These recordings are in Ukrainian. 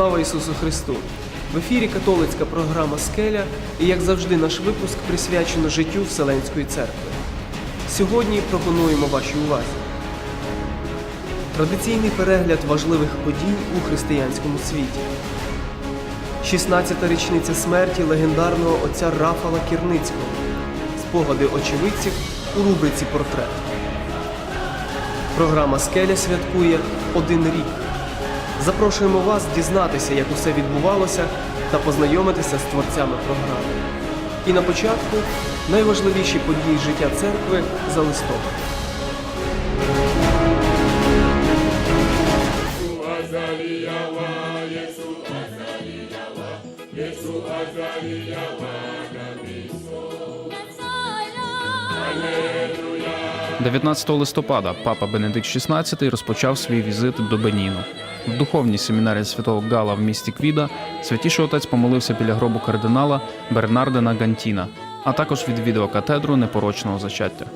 Слава Ісусу Христу! В ефірі католицька програма Скеля і, як завжди, наш випуск присвячено життю Вселенської церкви. Сьогодні пропонуємо вашій увазі. Традиційний перегляд важливих подій у християнському світі. 16-та річниця смерті легендарного отця Рафала Кірницького. Спогади очевидців у рубриці Портрет. Програма Скеля святкує один рік. Запрошуємо вас дізнатися, як усе відбувалося, та познайомитися з творцями програми. І на початку найважливіші події життя церкви за листопад. – 19 листопада папа Бенедикт XVI розпочав свій візит до Беніну. В духовній семінарі святого Гала в місті Квіда святіший отець помолився біля гробу кардинала Бернардена Гантіна, а також відвідав катедру непорочного зачаття.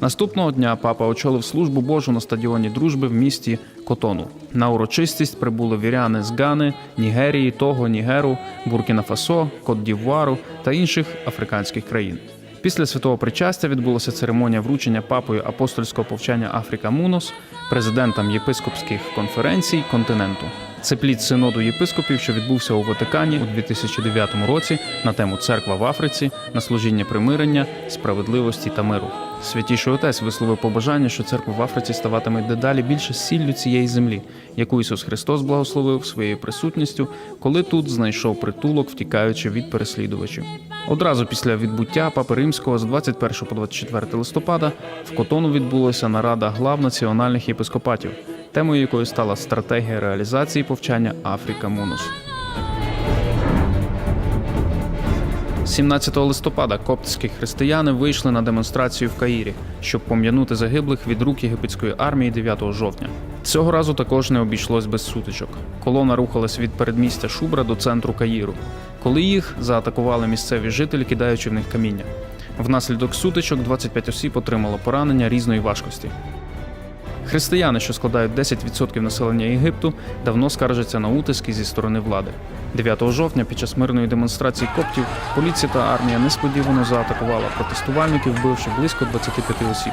Наступного дня папа очолив службу Божу на стадіоні дружби в місті Котону. На урочистість прибули віряни з Гани, Нігерії, Того, Нігеру, Буркіна Фасо, Кот-Дівуару та інших африканських країн. Після святого причастя відбулася церемонія вручення папою апостольського повчання Африка Мунос президентам єпископських конференцій континенту. Це плід синоду єпископів, що відбувся у Ватикані у 2009 році на тему Церква в Африці на служіння примирення, справедливості та миру. Святіший отець висловив побажання, що церква в Африці ставатиме дедалі більше сіллю цієї землі, яку Ісус Христос благословив своєю присутністю, коли тут знайшов притулок, втікаючи від переслідувачів. Одразу після відбуття Папи Римського з 21 по 24 листопада в Котону відбулася нарада глав національних єпископатів, темою якої стала стратегія реалізації повчання Африка Мунус. 17 листопада коптські християни вийшли на демонстрацію в Каїрі, щоб пом'янути загиблих від рук єгипетської армії 9 жовтня. Цього разу також не обійшлось без сутичок. Колона рухалась від передмістя Шубра до центру Каїру, коли їх заатакували місцеві жителі, кидаючи в них каміння. Внаслідок сутичок 25 осіб отримало поранення різної важкості. Християни, що складають 10% населення Єгипту, давно скаржаться на утиски зі сторони влади. 9 жовтня під час мирної демонстрації коптів поліція та армія несподівано заатакувала протестувальників, вбивши близько 25 осіб.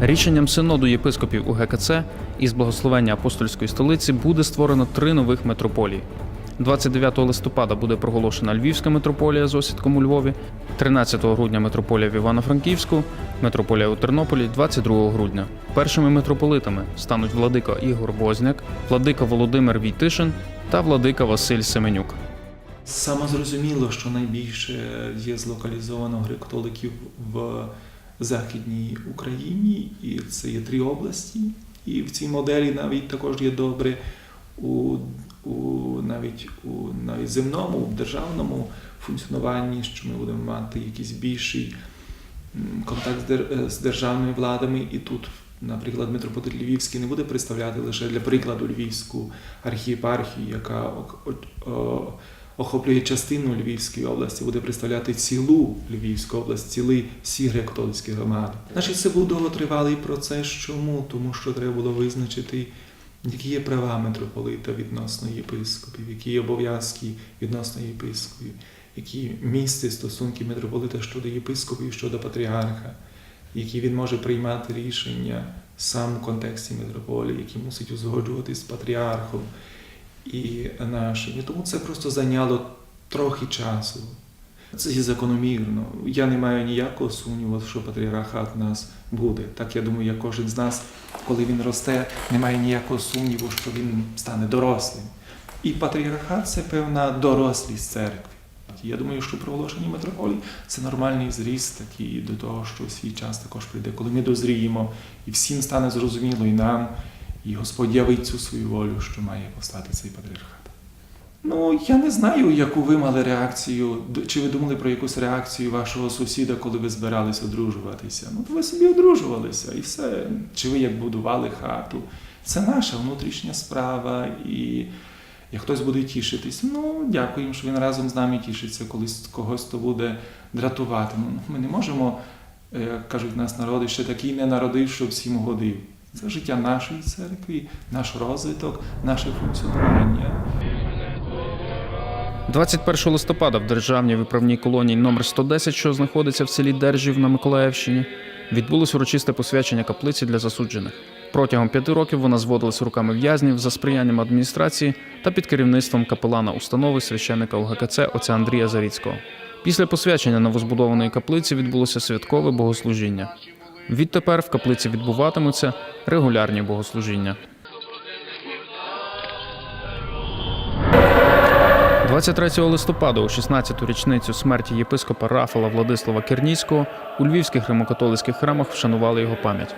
Рішенням синоду єпископів УГКЦ із благословення апостольської столиці буде створено три нових митрополії. 29 листопада буде проголошена Львівська митрополія з осідком у Львові, 13 грудня митрополія в Івано-Франківську, митрополія у Тернополі 22 грудня. Першими митрополитами стануть владика Ігор Возняк, владика Володимир Війтишин та владика Василь Семенюк. Саме зрозуміло, що найбільше є злокалізовано греко-католиків в Західній Україні, і це є три області. І в цій моделі навіть також є добре у, у навіть у навіть земному, в державному функціонуванні, що ми будемо мати якийсь більший контакт з дер- державними владами, і тут, наприклад, митрополит Львівський не буде представляти лише для прикладу Львівську архієпархію, яка охоплює частину Львівської області, буде представляти цілу Львівську область, цілий всі греко-католицькі громади. Значить, це був довготривалий процес. Чому? Тому що треба було визначити, які є права митрополита відносно єпископів, які є обов'язки відносно єпископів, які місце стосунки митрополита щодо єпископів, щодо патріарха, які він може приймати рішення сам у контексті митрополії, які мусить узгоджуватись з патріархом і нашим. Тому це просто зайняло трохи часу. Це є закономірно. Я не маю ніякого сумніву, що патріархат нас буде. Так я думаю, як кожен з нас, коли він росте, не має ніякого сумніву, що він стане дорослим. І патріархат це певна дорослість церкви. Я думаю, що проголошення митрополії це нормальний зріст такий до того, що свій час також прийде, коли ми дозріємо, і всім стане зрозуміло, і нам, і Господь явить цю свою волю, що має постати цей патріархат. Ну, я не знаю, яку ви мали реакцію. Чи ви думали про якусь реакцію вашого сусіда, коли ви збиралися одружуватися? Ну, ви собі одружувалися і все. Чи ви як будували хату? Це наша внутрішня справа. І як хтось буде тішитись, ну дякуємо, що він разом з нами тішиться, коли когось то буде дратувати. Ну, ми не можемо, е, як кажуть нас народи, ще такий не народив, що всім годив. Це життя нашої церкви, наш розвиток, наше функціонування. 21 листопада в державній виправній колонії номер 110, що знаходиться в селі Держів на Миколаївщині, відбулось урочисте посвячення каплиці для засуджених. Протягом п'яти років вона зводилась руками в'язнів за сприянням адміністрації та під керівництвом капелана установи священника УГКЦ отця Андрія Заріцького. Після посвячення новозбудованої каплиці відбулося святкове богослужіння. Відтепер в каплиці відбуватимуться регулярні богослужіння. 23 листопада, у 16-ту річницю смерті єпископа Рафала Владислава Керніцького, у львівських римокатолицьких храмах вшанували його пам'ять.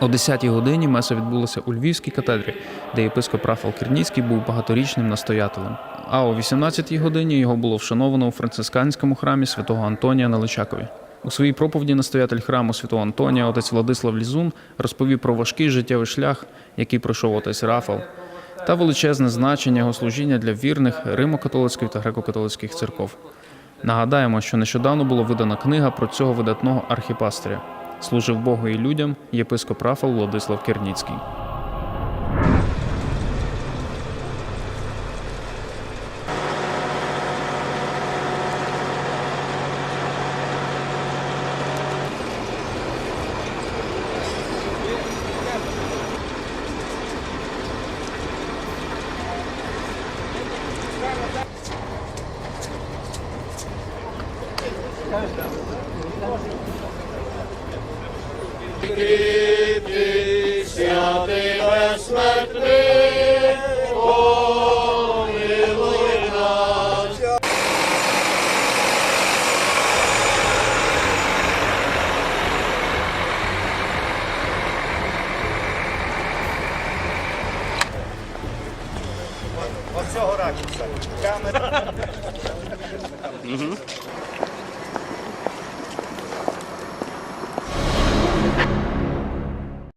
О 10-й годині меса відбулася у Львівській катедрі, де єпископ Рафал Керніцький був багаторічним настоятелем. А о 18-й годині його було вшановано у францисканському храмі святого Антонія на Личакові. У своїй проповіді настоятель храму святого Антонія, отець Владислав Лізун, розповів про важкий життєвий шлях, який пройшов отець Рафал, та величезне значення його служіння для вірних римо-католицької та греко-католицьких церков. Нагадаємо, що нещодавно була видана книга про цього видатного архіпастиря. Служив Богу і людям єпископ Рафал Владислав Керніцький. orać, kamerę. Mhm.